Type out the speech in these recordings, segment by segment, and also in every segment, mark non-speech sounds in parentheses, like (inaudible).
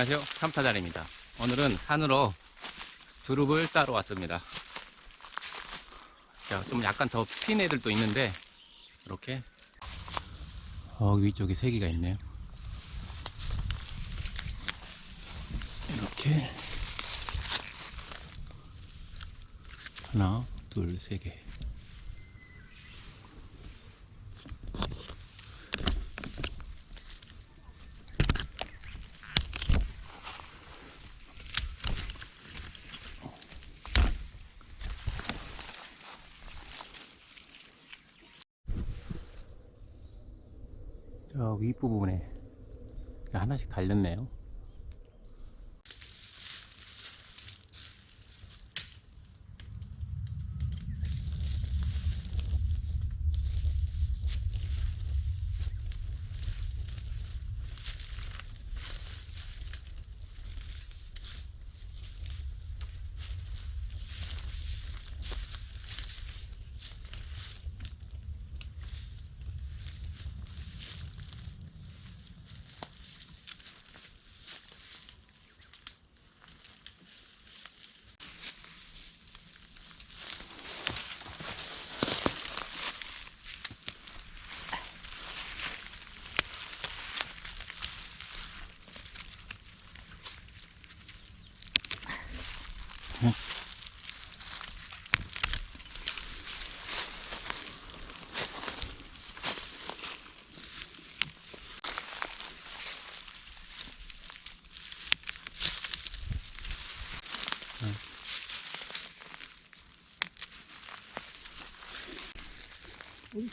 안녕하세요. 삼타자리입니다. 오늘은 산으로 두릅을 따러 왔습니다. 자, 좀 약간 더 핀 애들도 있는데, 이렇게. 어, 위쪽에 세 개가 있네요. 이렇게. 하나, 둘, 세 개. 윗부분에 하나씩 달렸네요.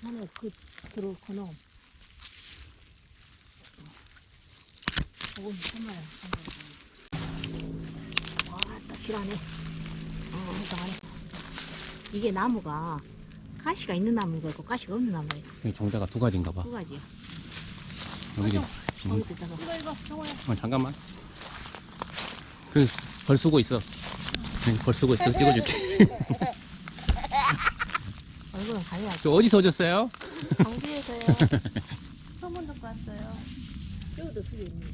산에 그 들어오고 놈. 저건 정말 와, 딱 실하네. 어, 딱 안에. 이게 나무가 가시가 있는 나무가 있고 가시가 없는 나무가 있고 여기 종자가 두 가지인가 봐. 두 가지야. 여기. 음. 거기 있다가 이거 이거 저거야. 어, 잠깐만. 그, 벌 쓰고 있어. 응, 벌 쓰고 있어. 찍어줄게. 얼굴은 가려야지. 저 어디서 오셨어요? 광주에서요. (laughs) 소문 듣고 왔어요. 여기도 두개 있네.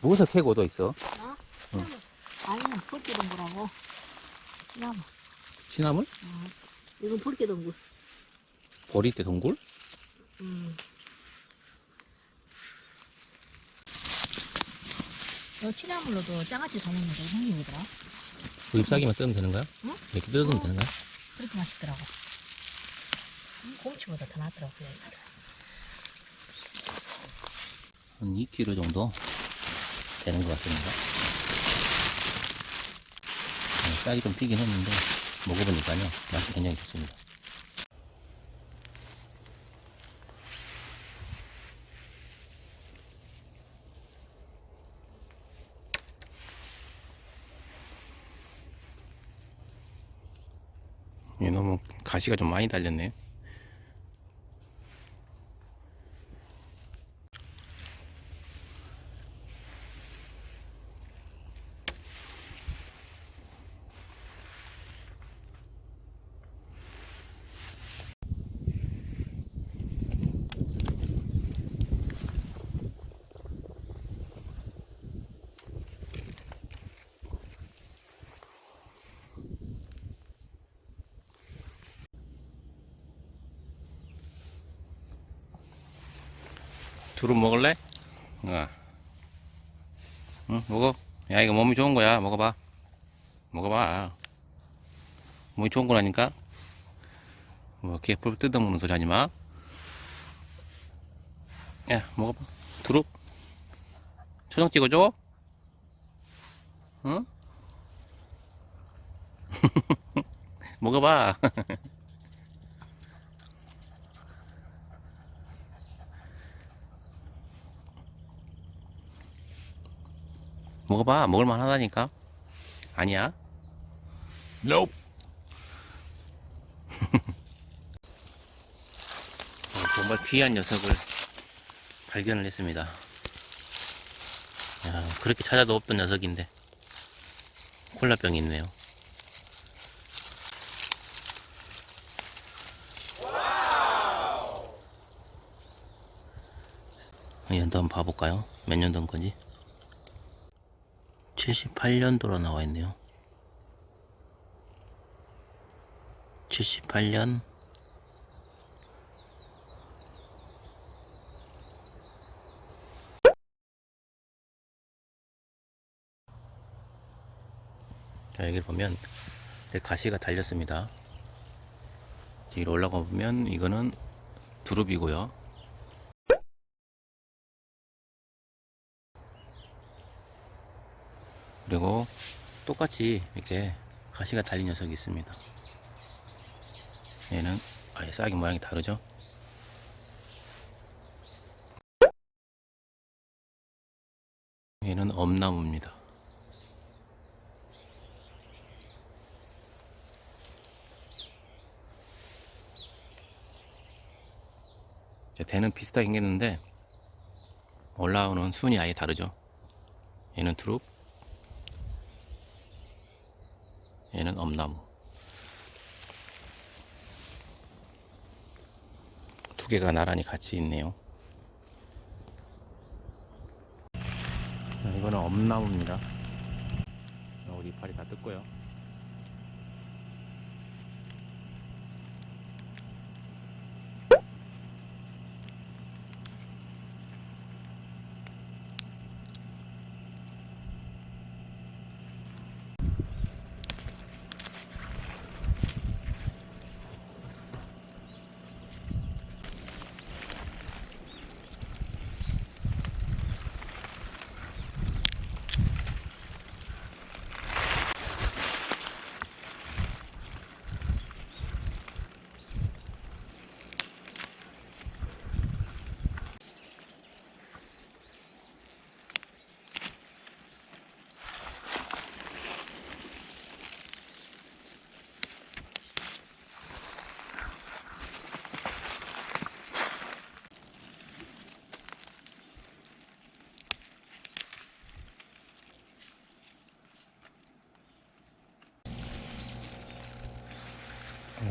무엇을 캐고 도 있어? 아니면 불기동굴하고 나무. 시나물? 어. 이건 불기동굴. 보리대 동굴? 음. 이 치나물로도 장아찌 담는 게 형님이더라. 그 잎사귀만 뜯으면 되는 거야? 응? 이렇게 뜯으면 어. 되는 거야? 그렇게 맛있더라고. 음, 곰치보다 더 낫더라고요. 한 2kg 정도 되는 것 같습니다. 네, 싹이 좀 피긴 했는데 먹어보니까요 맛이 굉장히 좋습니다. 얘 너무 가시가 좀 많이 달렸네요. 두릅 먹을래? 어. 응, 먹어. 야, 이거 몸이 좋은 거야. 먹어봐. 먹어봐. 몸이 좋은 거라니까? 뭐, 개뿔 뜯어먹는 소리 하지 마. 야, 먹어봐. 두릅. 초장 찍어줘? 응? (laughs) 먹어봐. (laughs) 먹어봐. 먹을만 하다니까. 아니야? Nope. (laughs) 어, 정말 귀한 녀석을 발견을 했습니다. 야, 그렇게 찾아도 없던 녀석인데 콜라병이 있네요. 연도 한번 봐볼까요? 몇 년도인 건지? 78년도로 나와 있네요. 78년 자, 여기 보면 내 가시가 달렸습니다. 뒤로 올라가 보면 이거는 두릅이고요. 그리고 똑같이 이렇게 가시가 달린 녀석이 있습니다. 얘는 아예 싹이 모양이 다르죠? 얘는 엄나무입니다. 자, 대는 비슷하게 생겼는데 올라오는 순이 아예 다르죠. 얘는 두릅, 얘는 엄나무. 두 개가 나란히 같이 있네요. 자, 이거는 엄나무입니다. 우리 이파리 다 뜯고요.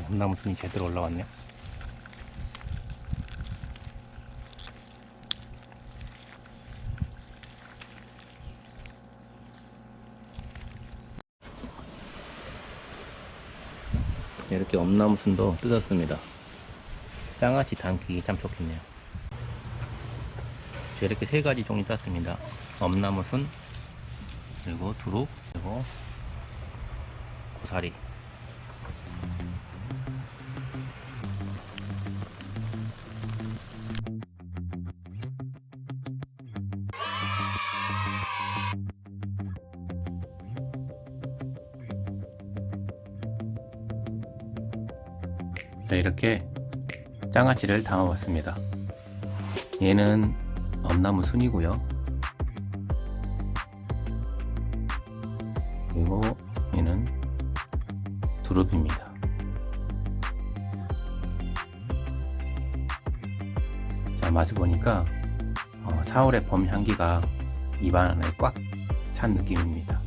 어, 엄나무 순이 제대로 올라왔네요. 이렇게 엄나무 순도 뜯었습니다. 장아찌 담기 참 좋겠네요. 자, 이렇게 세 가지 종류 땄습니다. 엄나무 순, 그리고 두릅, 그리고 고사리. 네, 이렇게 장아찌를 담아봤습니다. 얘는 엄나무 순이고요. 그리고 얘는 두릅입니다. 자, 맛을 보니까 어, 4월의 봄 향기가 입안에 꽉 찬 느낌입니다.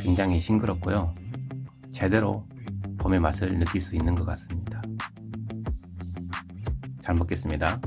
굉장히 싱그럽고요. 제대로 봄의 맛을 느낄 수 있는 것 같습니다. 잘 먹겠습니다.